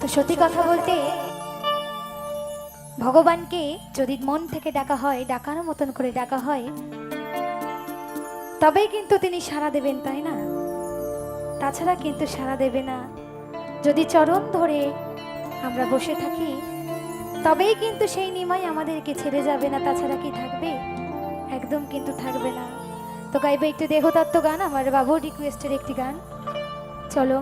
তো সত্যি কথা বলতে, ভগবানকে যদি মন থেকে ডাকা হয় ডাকার মতন করে ডাকা হয়, তবেই কিন্তু তিনি সাড়া দেবেন, তাই না? তাছাড়া কিন্তু সাড়া দেবে না। যদি চরণ ধরে আমরা বসে থাকি, তবেই কিন্তু সেই নিমাই আমাদেরকে ছেড়ে যাবে না, তাছাড়া কি থাকবে? একদম কিন্তু থাকবে না। তো গাইবে একটু দেহতত্ত্ব গান, আমার বাবুর রিকোয়েস্টের একটি গান। চলো।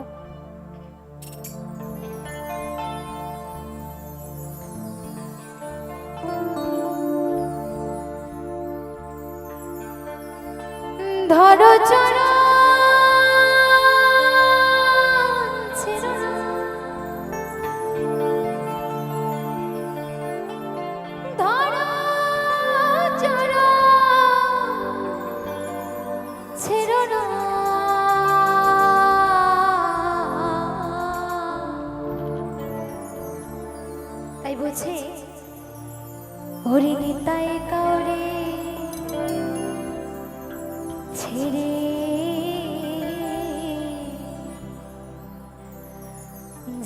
ধরো চরণ ছেড়ো না। ধরো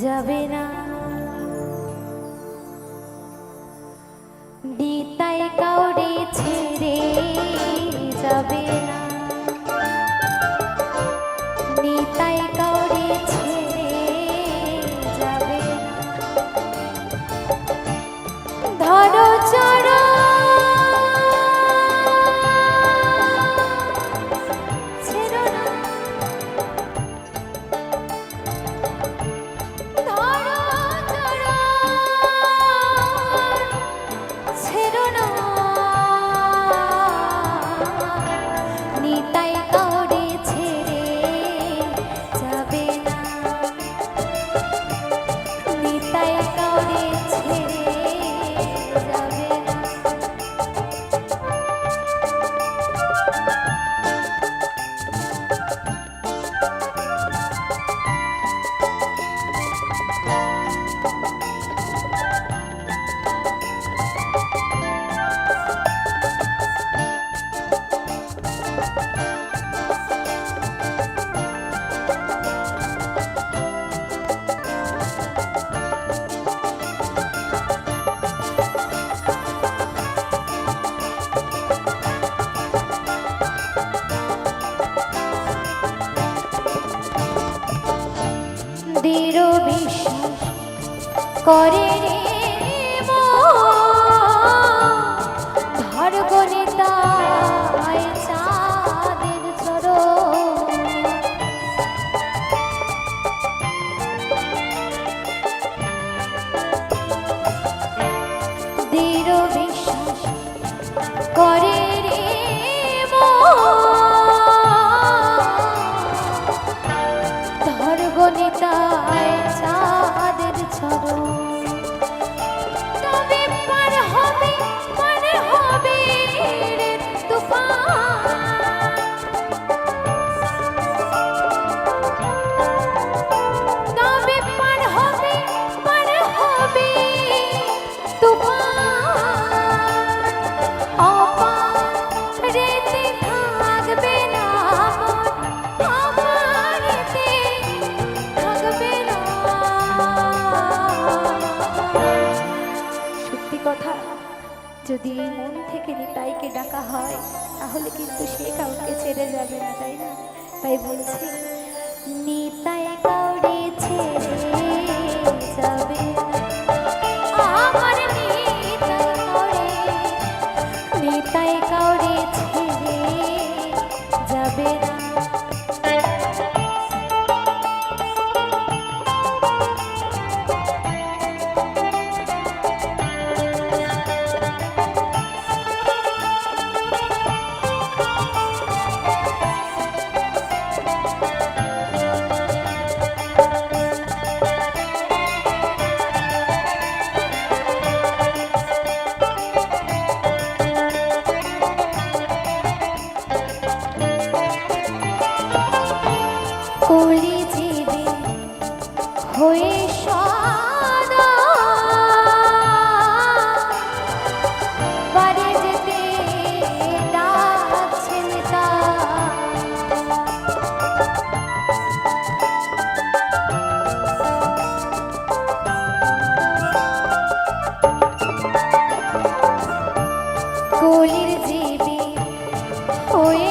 যাবে না। দিরো করে রে। কথা। যদি এই মন থেকে নিতাইকে ডাকা হয়, তাহলে কিন্তু সে কাউকে ছেড়ে যাবে না, তাই না? তাই বলছি, নিতাই কাউরে কলি জীবে হয়ে সদা পারে যেতে ডাকছেন কলির জীবে হয়ে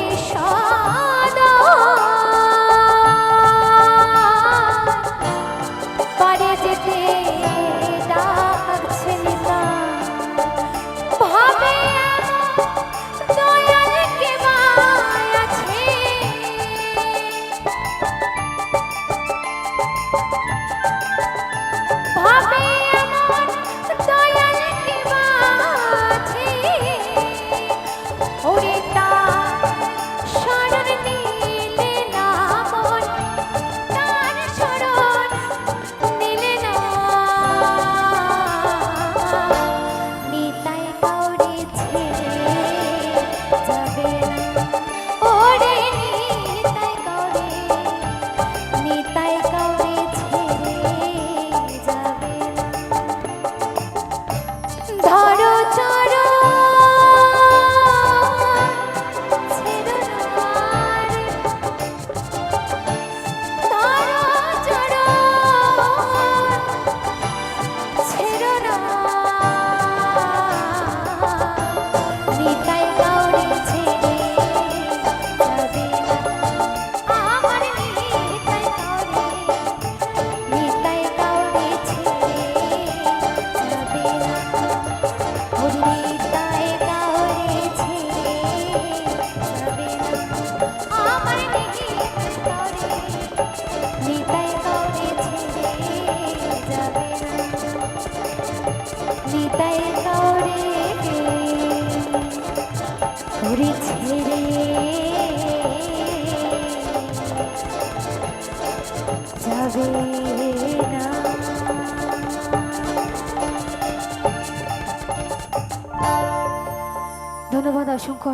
到胸口